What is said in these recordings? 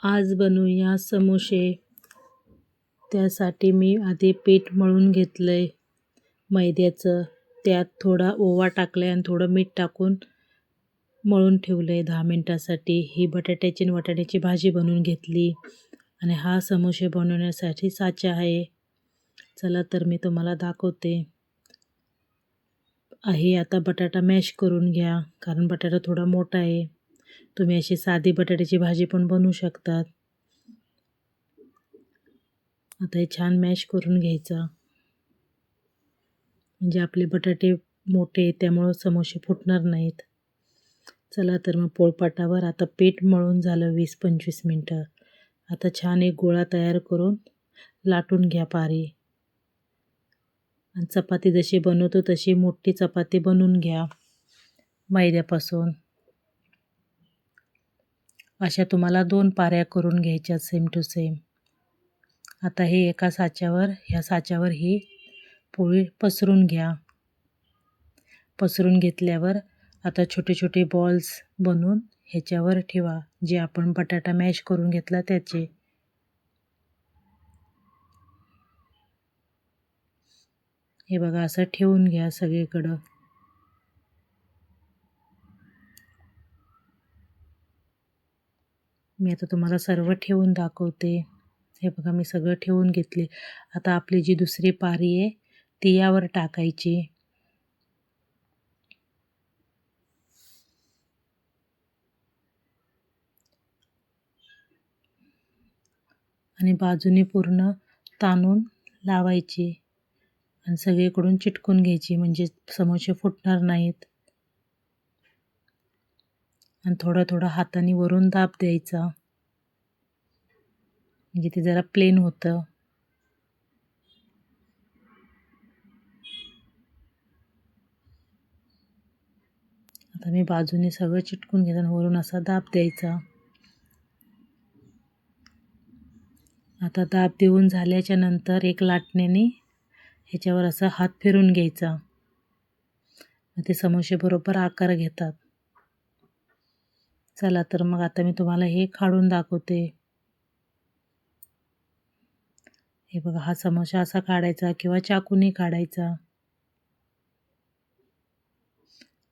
आज बनवूया समोसे. त्यासाठी मी आधी पीठ मळून घेतलं आहे मैद्याचं. त्यात थोडा ओवा टाकला आहे आणि थोडं मीठ टाकून मळून ठेवलं आहे दहा मिनटासाठी. ही बटाट्याची आणि वाटाण्याची भाजी बनवून घेतली. आणि हा समोसे बनवण्यासाठी साचा आहे. चला तर मी तुम्हाला दाखवते. आहे आता बटाटा मॅश करून घ्या कारण बटाटा थोडा मोठा आहे. तुम्ही अशी साधी बटाट्याची भाजी पण बनवू शकतात. आता हे छान मॅश करून घ्यायचा. म्हणजे आपले बटाटे मोठे त्यामुळं समोसे फुटणार नाहीत. चला तर मग पोळपाटावर आता पीठ मळून झालं वीस पंचवीस मिनटं. आता छान एक गोळा तयार करून लाटून घ्या पारी. आणि चपाती जशी बनवतो तशी मोठी चपाती बनवून घ्या. मैद्यापासून. अशा तुम्हाला दोन पाऱ्या करून घ्यायच्या सेम टू सेम आता हे एका साच्यावर ह्या साच्यावर ही पोळी पसरून घ्या. पसरून घेतल्यावर आता छोटे छोटे बॉल्स बनवून ह्याच्यावर ठेवा. जे आपण बटाटा मॅश करून घेतला त्याचे. हे बघा असं ठेवून घ्या सगळीकडं. मी आता तुम्हाला सर्व ठेवून दाखवते. हे बघा मी सगळं ठेवून घेतले. आता आपली जी दुसरी पारी आहे ती यावर टाकायची. आणि बाजूने पूर्ण ताणून लावायची. आणि सगळीकडून चिटकून घ्यायची म्हणजे समोसे फुटणार नाहीत. आणि थोडा थोडा हाताने वरून दाब द्यायचा. म्हणजे ते जरा प्लेन होतं. आता मी बाजूने सगळं चिटकून घेताना वरून असा दाब द्यायचा. आता दाब देऊन झाल्याच्यानंतर एक लाटण्याने ह्याच्यावर असा हात फिरून घ्यायचा. ते समोसे बरोबर आकार घेतात. चला तर मग आता मी तुम्हाला हे काढून दाखवते. हे बघा हा समोसा असा काढायचा किंवा चाकूने काढायचा.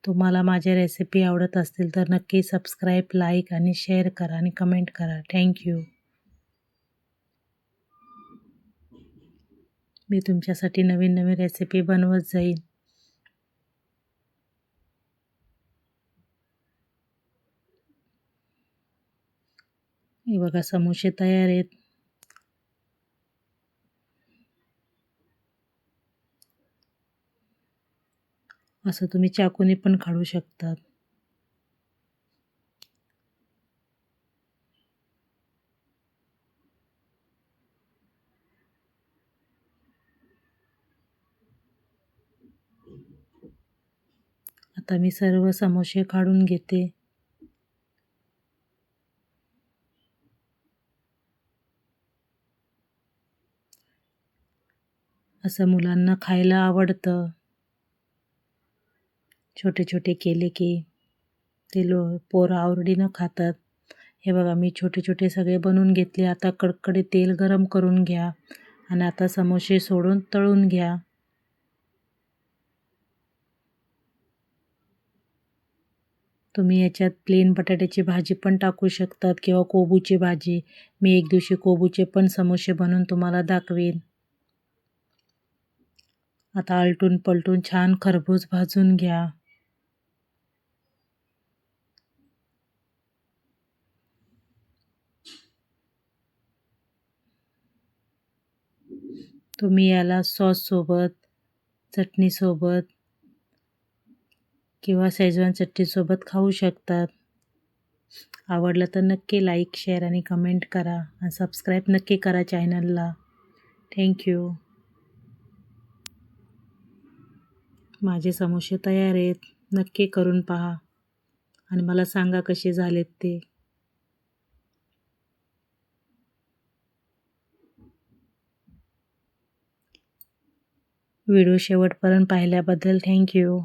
तुम्हाला माझ्या रेसिपी आवडत असतील तर नक्की सबस्क्राईब लाईक आणि शेअर करा आणि कमेंट करा. थँक्यू मी तुमच्यासाठी नवीन नवीन रेसिपी बनवत जाईन. हे बघा समोसे तयार आहेत. असं तुम्ही चाकूने पण काढू शकतात. आता मी सर्व समोसे काढून घेते. असं मुलांना खायला आवडतं. छोटे छोटे केले की ते लो पोरं आवडीनं खातात. हे बघा मी छोटे छोटे सगळे बनवून घेतले. आता कडकडे तेल गरम करून घ्या आणि आता समोसे सोडून तळून घ्या. तुम्ही याच्यात प्लेन बटाट्याची भाजी पण टाकू शकतात किंवा कोबूची भाजी. मी एक दिवशी कोबूचे पण समोसे बनवून तुम्हाला दाखवेन. आता आलटून पलटून छान खरबूज भाजून घ्या. तुम्ही याला सॉससोबत चटणीसोबत किंवा शेजवान चटणीसोबत खाऊ शकतात. आवडलं तर नक्की लाईक शेअर आणि कमेंट करा. आणि सबस्क्राईब नक्की करा चॅनलला थँक्यू माझे समोसे तयार आहेत. नक्की करून पहा. आणि मला सांगा कसे झालेत ते. व्हिडिओ शेवटपर्यंत पाहिल्याबद्दल थँक्यू.